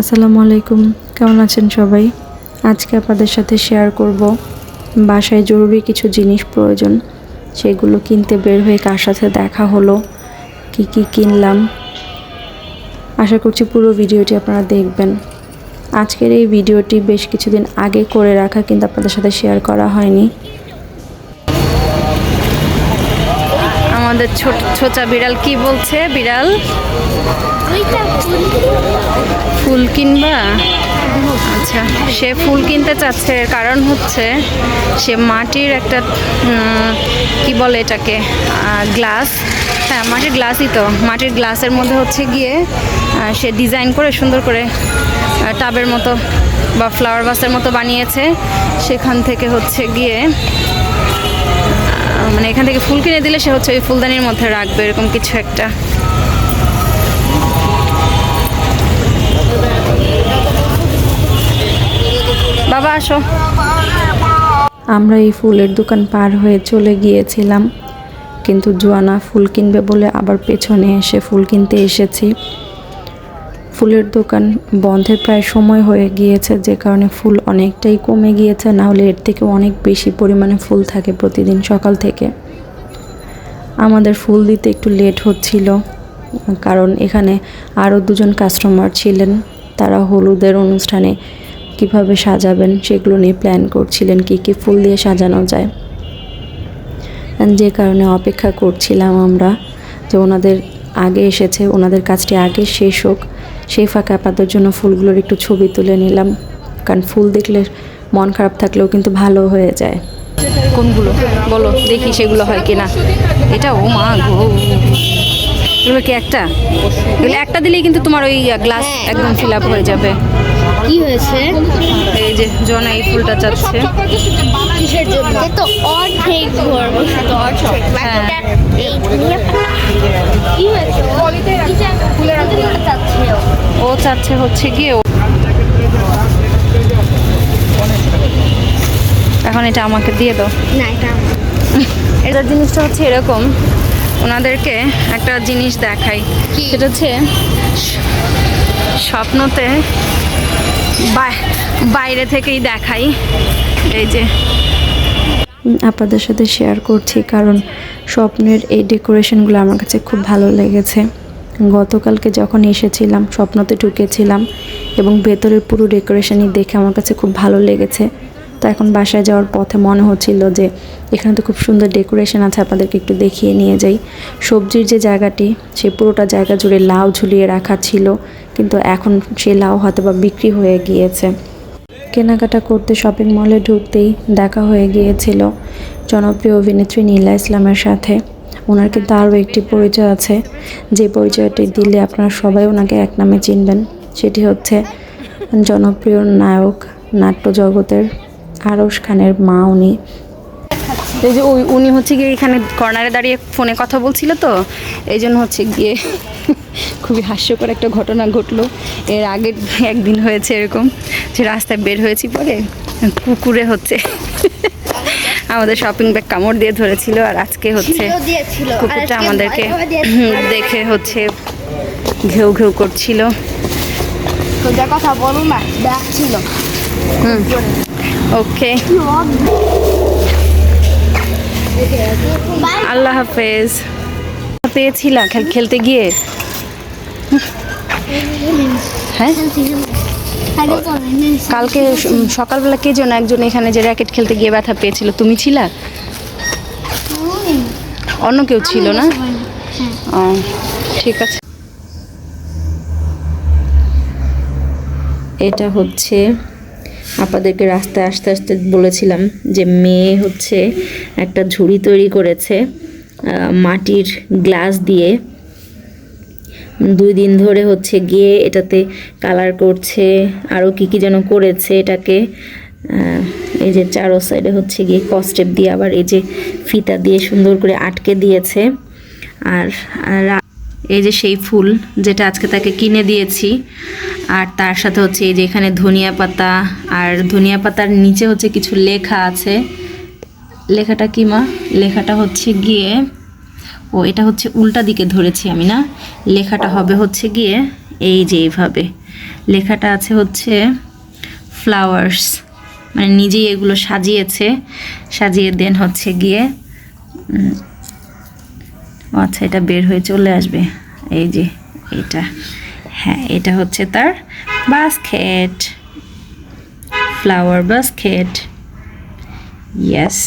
আসসালামু আলাইকুম। কেমন আছেন সবাই? আজকে আপনাদের সাথে শেয়ার করব বাসায় জরুরি কিছু জিনিস প্রয়োজন। সেগুলো কিনতে বের হয়ে কার সাথে দেখা হলো, কি কি কিনলাম। আশা করছি পুরো ভিডিওটি আপনারা দেখবেন। আজকের এই ভিডিওটি বেশ কিছুদিন আগে করে রাখা, কিন্তু আপনাদের সাথে শেয়ার করা হয়নি। আমাদের ছোট ছোচা বিড়াল কি বলছে? বিড়াল? ফুল কিনবা? আচ্ছা সে ফুল কিনতে চাচ্ছে কারণ হচ্ছে সে মাটির একটা কি বলে এটাকে? গ্লাস। হ্যাঁ মাটির গ্লাসই তো। মাটির গ্লাসের মধ্যে হচ্ছে গিয়ে সে ডিজাইন করে সুন্দর করে টাবের মতো বা ফ্লাওয়ার বাসের মতো বানিয়েছে। সেখান থেকে হচ্ছে গিয়ে মানে এখান থেকে ফুল কিনে দিলে সে হচ্ছে ওই ফুলদানির মধ্যে রাখবে, এরকম কিছু একটা। বাবা, আসো। আমরা এই ফুলের দোকান পার হয়ে চলে গিয়েছিলাম, কিন্তু জোয়ানা ফুল কিনবে বলে আবার পেছনে এসে ফুল কিনতে এসেছি। ফুলের দোকান বন্ধের প্রায় সময় হয়ে গিয়েছে, যে কারণে ফুল অনেকটাই কমে গিয়েছে, না হলে এর থেকে অনেক বেশি পরিমাণে ফুল থাকে প্রতিদিন সকাল থেকে। আমাদের ফুল দিতে একটু লেট হচ্ছিল। কারণ এখানে আরও দুজন কাস্টমার ছিলেন। তারা হলুদের অনুষ্ঠানে কীভাবে সাজাবেন সেগুলো নিয়ে প্ল্যান করছিলেন, কি কি ফুল দিয়ে সাজানো যায়। যে কারণে অপেক্ষা করছিলাম আমরা যে ওনাদের আগে এসেছে, ওনাদের কাজটি আগে শেষ হোক। সেই ফাঁকে আপাতত জন্য ফুলগুলোর একটু ছবি তুলে নিলাম। কারণ ফুল দেখলে মন খারাপ থাকলেও কিন্তু ভালো হয়ে যায়। কোনগুলো? বলো, দেখি সেগুলো হয় কিনা। এটা ও মা গো। এগুলো কি একটা? এগুলো একটা দিলেই কিন্তু তোমার ওই গ্লাস একদম ফিল আপ হয়ে যাবে। কি হয়েছে? এই যে জনা এই ফুলটা চাচ্ছে। কিসের জন্য? তো অর্ধেক ভরবো শুধু অর্ধেক। হ্যাঁ। ও। চাচ্ছে হচ্ছে গিয়ে এখন এটা আমাকে দিয়ে দাও। না এটা এটার জিনিসটা হচ্ছে এরকম। ওনাদেরকে একটা জিনিস দেখাই? সেটা হচ্ছে স্বপ্নতে বাই- বাইরে থেকেই দেখাই। এই যে আপনাদের সাথে শেয়ার করছি কারণ স্বপ্নের এই ডেকোরেশনগুলো আমার কাছে খুব ভালো লেগেছে। গতকালকে যখন এসেছিলাম স্বপ্নতে ঢুকেছিলাম এবং ভেতরের পুরো ডেকোরেশনই দেখে আমার কাছে খুব ভালো লেগেছে। এখন বাসায় যাওয়ার পথে মনে হচ্ছিল যে এখানে তো খুব সুন্দর ডেকোরেশন আছে, আপনাদেরকে একটু দেখিয়ে নিয়ে যাই। সবজির যে জায়গাটি, সে পুরোটা জায়গা জুড়ে লাউ ঝুলিয়ে রাখা ছিল, কিন্তু এখন সে লাউ হয়তো বা বিক্রি হয়ে গিয়েছে। কেনাকাটা করতে শপিং মলে ঢুকতেই দেখা হয়ে গিয়েছিল জনপ্রিয় অভিনেত্রী নীলা ইসলামের সাথে। ওনার কিন্তু আরও একটি পরিচয় আছে। যে পরিচয়টি দিলে আপনারা সবাই ওনাকে এক নামে চিনবেন। সেটি হচ্ছে জনপ্রিয় নায়ক নাট্য জগতের আরশ খানের মা উনি। এই যে ওই উনি হচ্ছে গিয়ে এখানে কর্নারে দাঁড়িয়ে ফোনে কথা বলছিল তো এই জন্য হচ্ছে গিয়ে খুবই হাস্যকর একটা ঘটনা ঘটলো। এর আগে একদিন হয়েছে এরকম যে রাস্তায় বের হয়েছি পরে কুকুরে হচ্ছে আমাদের শপিং ব্যাগ কামড় দিয়ে ধরেছিল আর আজকে হচ্ছে ছিল দিয়েছিল আর কুকুরটা আমাদেরকে দেখে হচ্ছে ঘেউ ঘেউ করছিল। সোজা কথা বলো না ডাকছিল হুম। ওকে আল্লাহ হাফেজ। পেয়েছিলা খেল- খেলতে গিয়ে? হ্যাঁ? কালকে সকালবেলা কে যেন একজন এখানে যে র্যাকেট খেলতে গিয়ে ব্যথা পেয়েছিল, তুমি ছিলা? অন্য কেউ ছিল না? ও, ঠিক আছে। এটা হচ্ছে আপনাদেরকে রাস্তায় আস্তে আস্তে বলেছিলাম যে মেয়ে হচ্ছে একটা ঝুড়ি তৈরি করেছে মাটির গ্লাস দিয়ে। দুই দিন ধরে হচ্ছে গিয়ে এটাতে কালার করছে আরও কী কী যেন করেছে এটাকে। এই যে চারো সাইডে হচ্ছে গিয়ে কস্টেপ দিয়ে আবার এই যে ফিতা দিয়ে সুন্দর করে আটকে দিয়েছে। আর এই যে সেই ফুল যেটা আজকে তাকে কিনে দিয়েছি আর তার সাথে হচ্ছে এই যে এখানে ধনিয়া পাতা, আর ধনিয়া পাতার নিচে হচ্ছে কিছু লেখা আছে। লেখাটা কি মা? লেখাটা হচ্ছে গিয়ে, ও এটা হচ্ছে উল্টা দিকে ধরেছি আমি না? লেখাটা হবে হচ্ছে গিয়ে এই যে এইভাবে। লেখাটা আছে হচ্ছে ফ্লাওয়ার্স মানে নিজেই এগুলো সাজিয়েছে। সাজিয়ে দেন হচ্ছে গিয়ে ও আচ্ছা এটা বের হয়ে চলে আসবে। এই যে এটা হ্যাঁ এটা হচ্ছে তার বাস্কেট ফ্লাওয়ার বাস্কেট ইয়েস